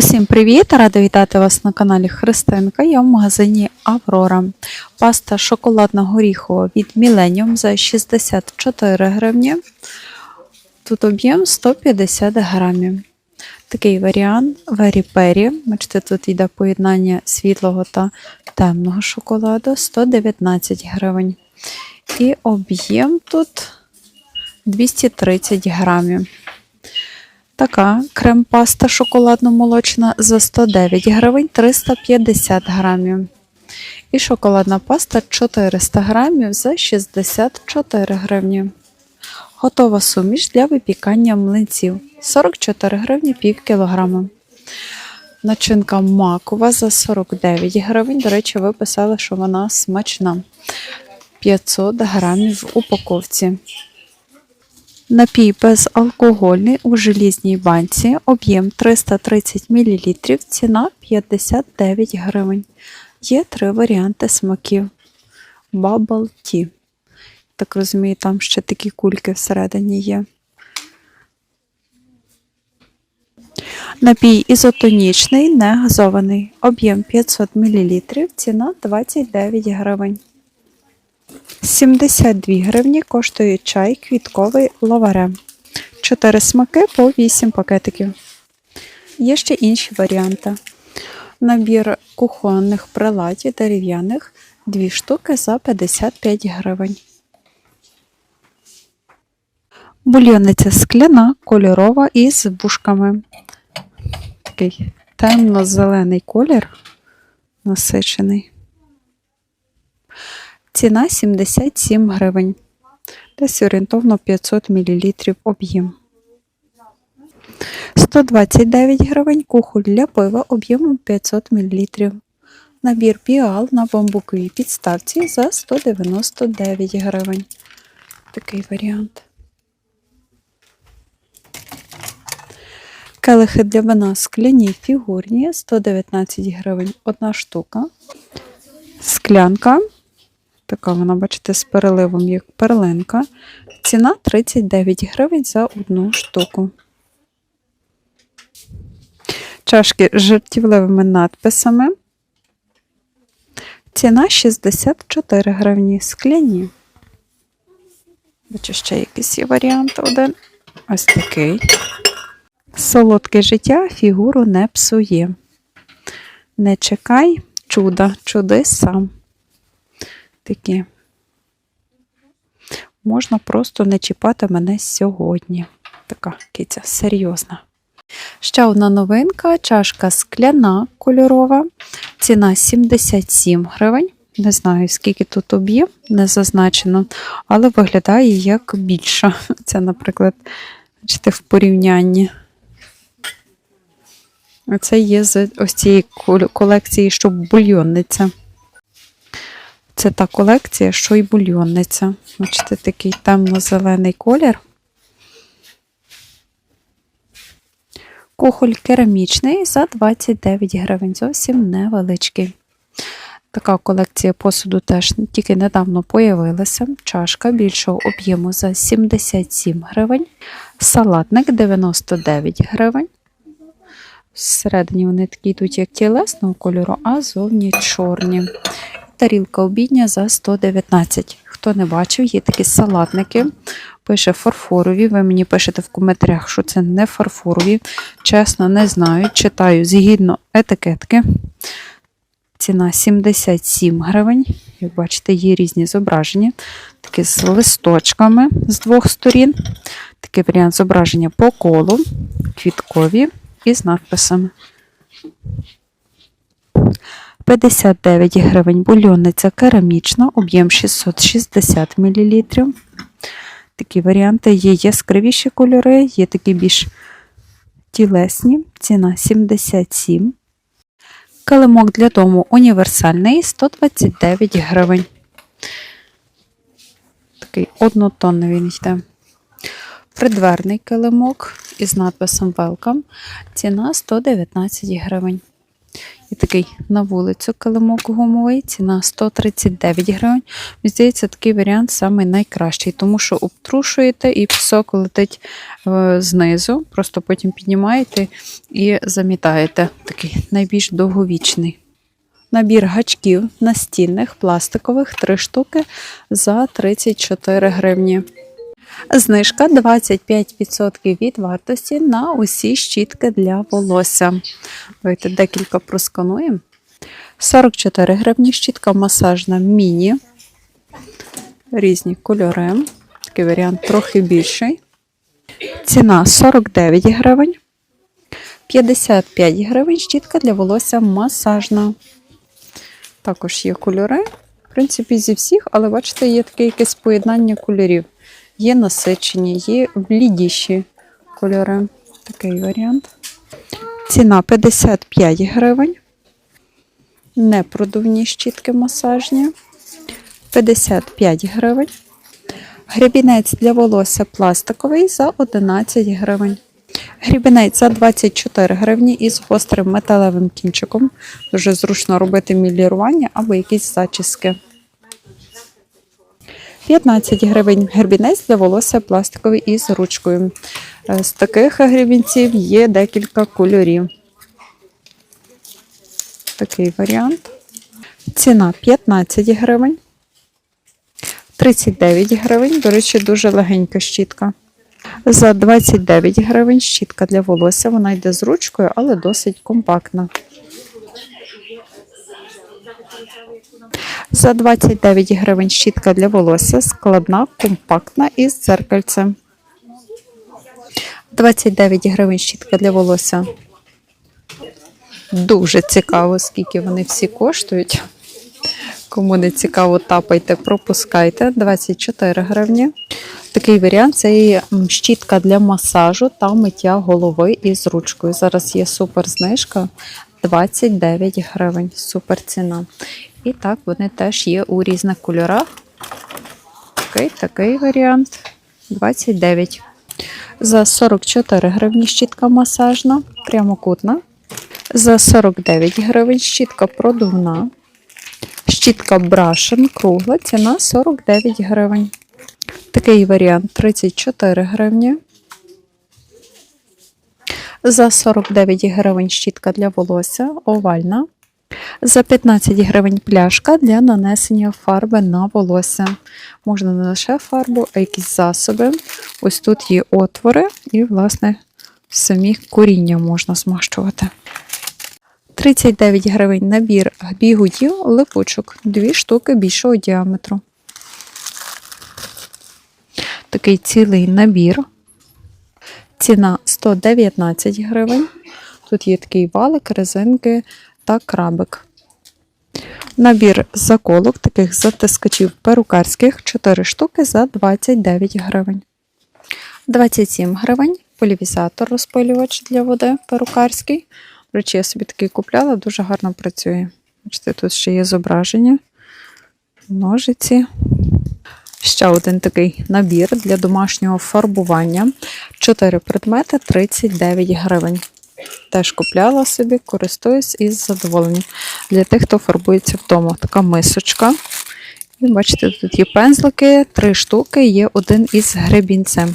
Усім привіт! Рада вітати вас на каналі Христинка. Я в магазині Аврора. Паста шоколадна горіхова від Millennium за 64 гривні. Тут об'єм 150 грамів. Такий варіант Very Perry. Бачите, тут йде поєднання світлого та темного шоколаду 119 гривень. І об'єм тут 230 грамів. Така крем-паста шоколадно-молочна за 109 гривень 350 грамів. І шоколадна паста 400 грамів за 64 гривні. Готова суміш для випікання млинців 44 гривні пів кілограма. Начинка макова за 49 гривень. До речі, ви писали, що вона смачна. 500 грамів в упаковці. Напій безалкогольний у желізній банці, об'єм 330 мл, ціна 59 гривень. Є три варіанти смаків. Bubble Tea. Так розумію, там ще такі кульки всередині є. Напій ізотонічний, не газований. Об'єм 500 мл, ціна 29 гривень. 72 гривні коштує чай квітковий лаваре. 4 смаки по 8 пакетиків. Є ще інші варіанти. Набір кухонних приладів дерев'яних 2 штуки за 55 гривень. Бульйонниця скляна, кольорова із вушками. Такий темно-зелений колір насичений. Ціна 77 гривень. Десь орієнтовно 500 мл об'єм. 129 гривень кухоль для пива об'ємом 500 мл. Набір піал на бамбуковій підставці за 199 гривень. Такий варіант. Келихи для вина скляні фігурні 119 гривень одна штука. Склянка Така вона, бачите, з переливом, як перлинка. Ціна 39 гривень за одну штуку. Чашки з жартівливими надписами. Ціна 64 гривні. Скляні. Бачу, ще якийсь є варіант один. Ось такий. Солодке життя фігуру не псує. Не чекай чуда, чуди сам такі. Можна просто не чіпати мене сьогодні. Така киця серйозна. Ще одна новинка: чашка скляна кольорова. Ціна 77 гривень. Не знаю, скільки тут об'єм, не зазначено, але виглядає як більша. Це, наприклад, бачите, в порівнянні. Це є з ось цієї колекції, що бульйонниця. Це та колекція, що й бульйонниця. Бачите, такий темно-зелений колір. Кухоль керамічний за 29 гривень, зовсім невеличкий. Така колекція посуду теж тільки недавно появилася. Чашка більшого об'єму за 77 гривень. Салатник 99 гривень. Всередині вони такі йдуть, як тілесного кольору, а зовні чорні тарілка обідня за 119. Хто не бачив, є такі салатники. Пише фарфорові. Ви мені пишете в коментарях, що це не фарфорові. Чесно, не знаю. Читаю згідно етикетки. Ціна 77 гривень. Як бачите, є різні зображення. Такі з листочками з двох сторін. Такий варіант зображення по колу, квіткові і з надписами. 59 гривень бульйонниця керамічна, об'єм 660 мл. Такі варіанти є яскравіші кольори, є такі більш тілесні, ціна 77. Килимок для дому універсальний 129 гривень. Такий однотонний він йде. Придверний килимок із надписом Welcome. Ціна 119 гривень. І такий на вулицю килимок гумовий, ціна 139 гривень. Мені здається, такий варіант самий найкращий, тому що обтрушуєте і пісок летить е, знизу, просто потім піднімаєте і замітаєте. Такий найбільш довговічний. Набір гачків настільних, пластикових, 3 штуки за 34 гривні. Знижка 25% від вартості на усі щітки для волосся. Давайте декілька проскануємо. 44 гривні щітка масажна міні. Різні кольори. Такий варіант трохи більший. Ціна 49 гривень. 55 гривень щітка для волосся масажна. Також є кольори. В принципі, зі всіх, але бачите, є таке якесь поєднання кольорів. Є насичені, є блідіші кольори. Такий варіант. Ціна 55 гривень. Непродувні щітки масажні. 55 гривень. Гребінець для волосся пластиковий за 11 гривень. Грібінець за 24 гривні із гострим металевим кінчиком. Дуже зручно робити мілірування або якісь зачіски. 15 гривень гребінець для волосся пластиковий із ручкою. Е, З таких гребінців є декілька кольорів. Такий варіант. Ціна 15 гривень. 39 гривень. До речі, дуже легенька щітка. За 29 гривень щітка для волосся. Вона йде з ручкою, але досить компактна. За 29 гривень щітка для волосся складна, компактна і з дзеркальцем. 29 гривень щітка для волосся. Дуже цікаво, скільки вони всі коштують. Кому не цікаво, тапайте, пропускайте. 24 гривні. Такий варіант це щітка для масажу та миття голови із ручкою. Зараз є супер знижка 29 гривень. Супер ціна. І так, вони теж є у різних кольорах. Такий, такий варіант 29. За 44 гривні щітка масажна, прямокутна. За 49 гривень щітка продувна. Щітка брашен кругла, ціна 49 гривень. Такий варіант 34 гривні. За 49 гривень щітка для волосся овальна. За 15 гривень пляшка для нанесення фарби на волосся. Можна не лише фарбу, а якісь засоби. Ось тут є отвори, і, власне, самі коріння можна змащувати. 39 гривень набір бігудів липучок, дві штуки більшого діаметру. Такий цілий набір. Ціна 119 гривень. Тут є такий валик, резинки та крабик. Набір заколок, таких затискачів перукарських, 4 штуки за 29 гривень. 27 гривень. Полівізатор розпилювач для води перукарський. До речі, я собі такий купляла, дуже гарно працює. Бачите, тут ще є зображення, ножиці. Ще один такий набір для домашнього фарбування. 4 предмети 39 гривень. Теж купляла собі, користуюсь із задоволенням. Для тих, хто фарбується вдома. Така мисочка. І бачите, тут є пензлики, 3 штуки, є один із гребінцем.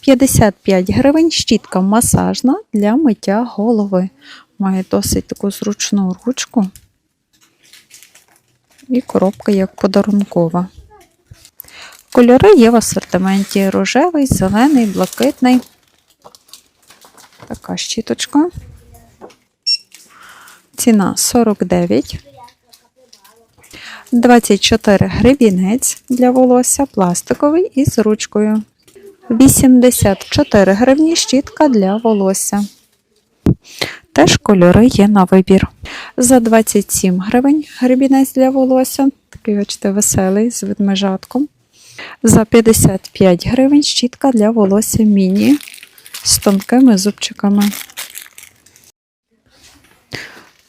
55 гривень щітка масажна для миття голови. Має досить таку зручну ручку. І коробка як подарункова. Кольори є в асортименті: рожевий, зелений, блакитний. Така щіточка. Ціна 49. 24 гривінець для волосся, пластиковий із ручкою. 84 гривні щітка для волосся. Теж кольори є на вибір. За 27 гривень гребінець для волосся. Такий, бачите, веселий з ведмежатком. За 55 гривень щітка для волосся міні з тонкими зубчиками.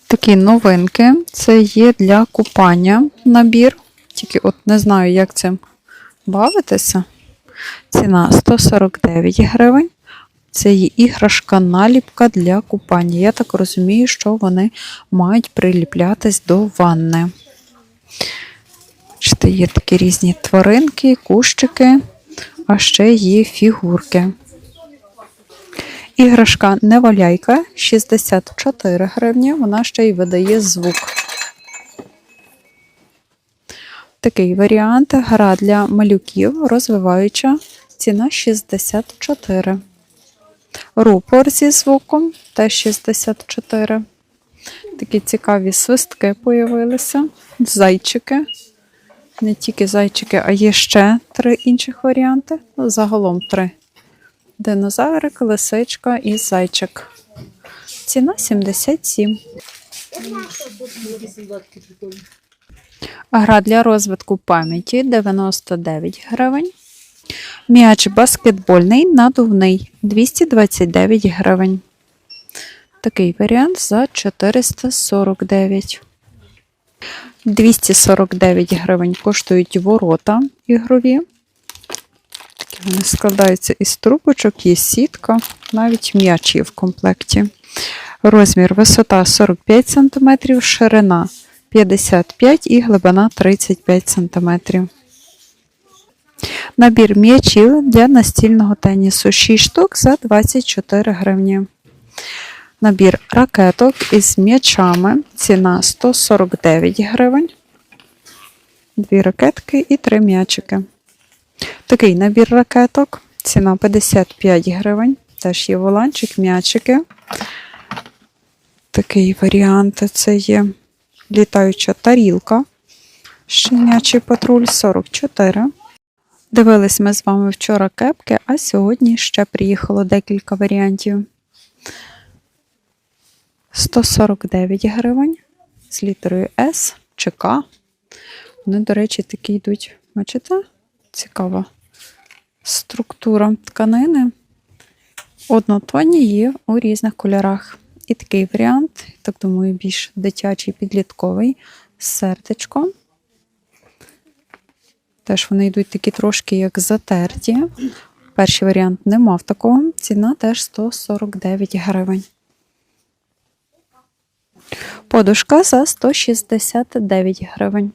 Такі новинки. Це є для купання набір. Тільки от не знаю, як цим бавитися. Ціна 149 гривень. Це є іграшка наліпка для купання. Я так розумію, що вони мають приліплятись до ванни. Бачите, є такі різні тваринки, кущики, а ще є фігурки. Іграшка неваляйка 64 гривні, вона ще й видає звук. Такий варіант гра для малюків, розвиваюча, ціна 64. Рупор зі звуком теж 64. Такі цікаві свистки появилися. Зайчики. Не тільки зайчики, а є ще три інших варіанти. Ну, загалом три. Динозаврик, лисичка і зайчик. Ціна 77. Гра для розвитку пам'яті 99 гривень. М'яч баскетбольний надувний 229 гривень. Такий варіант за 449. 249 гривень коштують ворота ігрові. Вони складаються із трубочок, є сітка, навіть м'яч є в комплекті. Розмір висота 45 см, ширина 55 і глибина 35 см. Набір м'ячів для настільного тенісу 6 штук за 24 гривні. Набір ракеток із м'ячами. Ціна 149 гривень. Дві ракетки і три м'ячики. Такий набір ракеток. Ціна 55 гривень. Теж є воланчик, м'ячики. Такий варіант це є літаюча тарілка. Щенячий патруль 44. Дивились ми з вами вчора кепки, а сьогодні ще приїхало декілька варіантів. 149 гривень з літерою С чи К. Вони, до речі, такі йдуть, бачите? Цікава структура тканини. Однотонні є у різних кольорах. І такий варіант, так думаю, більш дитячий підлітковий з сердечком. Теж вони йдуть такі трошки як затерті. Перший варіант не мав такого. Ціна теж 149 гривень. Подушка за 169 гривень.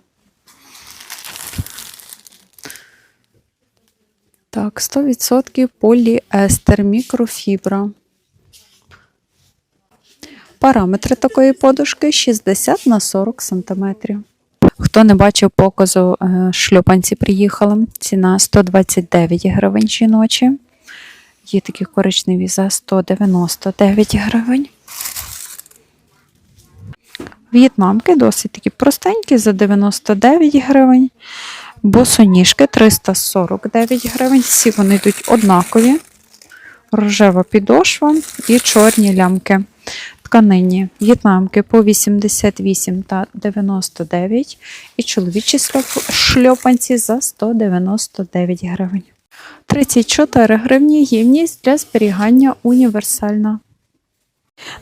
Так, 100% поліестер, мікрофібра. Параметри такої подушки 60 на 40 см. Хто не бачив показу, е, шльопанці приїхали. Ціна 129 гривень жіночі. Є такі коричневі за 199 гривень. В'єтнамки досить такі простенькі за 99 гривень. Босоніжки 349 гривень. Всі вони йдуть однакові. Рожева підошва і чорні лямки. Тканині в'єтнамки по 88 та 99 і чоловічі шльоп- шльопанці за 199 гривень. 34 гривні ємність для зберігання універсальна.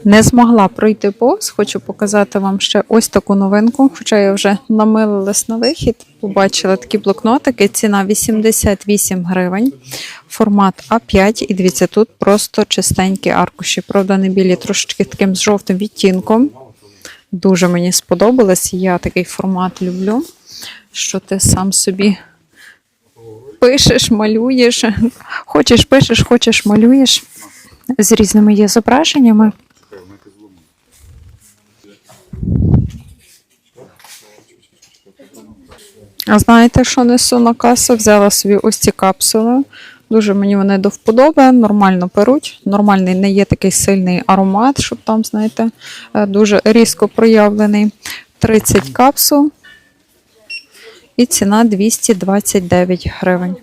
Не змогла пройти повз, хочу показати вам ще ось таку новинку, хоча я вже намилилась на вихід, побачила такі блокнотики, ціна 88 гривень, формат А5, і дивіться, тут просто чистенькі аркуші, правда, не білі, трошечки таким з жовтим відтінком. Дуже мені сподобалось, я такий формат люблю, що ти сам собі пишеш, малюєш, хочеш пишеш, хочеш малюєш з різними є зображеннями. А знаєте, що несу на касу? Взяла собі ось ці капсули. Дуже мені вони до вподоби, нормально перуть. Нормальний не є такий сильний аромат, щоб там, знаєте, е, дуже різко проявлений. 30 капсул. І ціна 229 гривень.